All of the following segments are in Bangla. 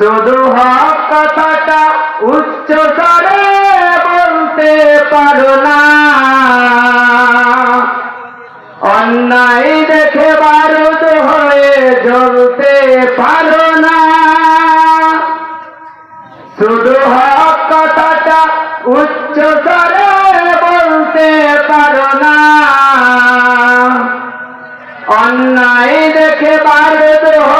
শুধু হক কথাটা উচ্চ স্বরে বলতে পারো না। অন্যায় দেখে বারুদ হয়ে জ্বলতে পারো না। শুধু হক কথাটা উচ্চ স্বরে বলতে পারো না। অন্যায় দেখে বারদ হয়ে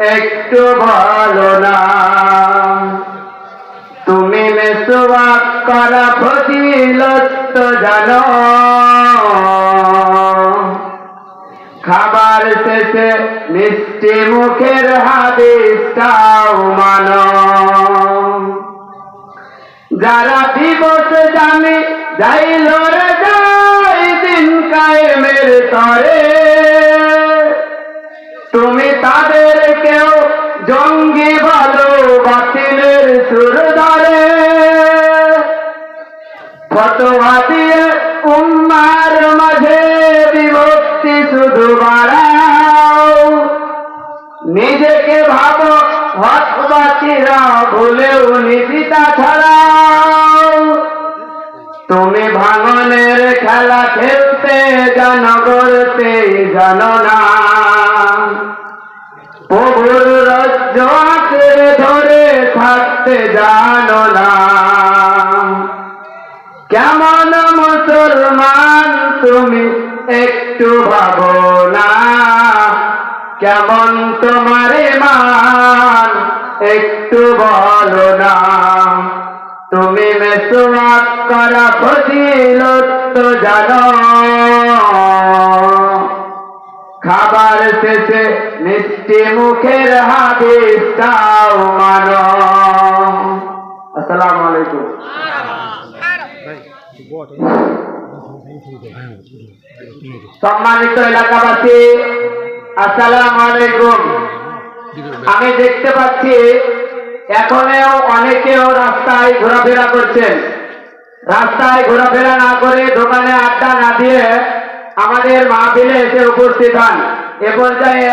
একটু ভালো না। তুমি মেসোয়াক করা ফজিলত জানো। খাবার শেষে মিষ্টি মুখের হাদিসটাও মানো। যারা দিবস জানে, যাইল রে যাই দিন কায়েমের তরে। তুমি তাদের কেউ জঙ্গি ভালো বাতিলের সুর ধরে। উম্মার মাঝে বিভক্তি শুধু বাড়াও। নিজেকে ভাবো হকবাসীরা ভুলেও নিশিতা ছাড়াও। তুমি ভাঙনের খেলা খেলতে জানো গড়তে জানো না। প্রভুর রজ্জ ধরে থাকতে জানো না। কেমন মুসলমান তুমি একটু ভাবো না। কেমন তোমার মান একটু বলো না। তুমি মেসোয়াক করা ফজিলত জানো। খাবার শেষে মিষ্টি মুখের হাদিসটাও মানো আসসালামু আলাইকুম। সম্মানিত এলাকাবাসী, আসসালামু আলাইকুম। আমি দেখতে পাচ্ছি এখনও অনেকেও রাস্তায় ঘোরাফেরা করছেন। রাস্তায় ঘোরাফেরা না করে দোকানে আড্ডা না দিয়ে আমাদের মাহফিলে এসে উপস্থিত হন। এ পর্যায়ে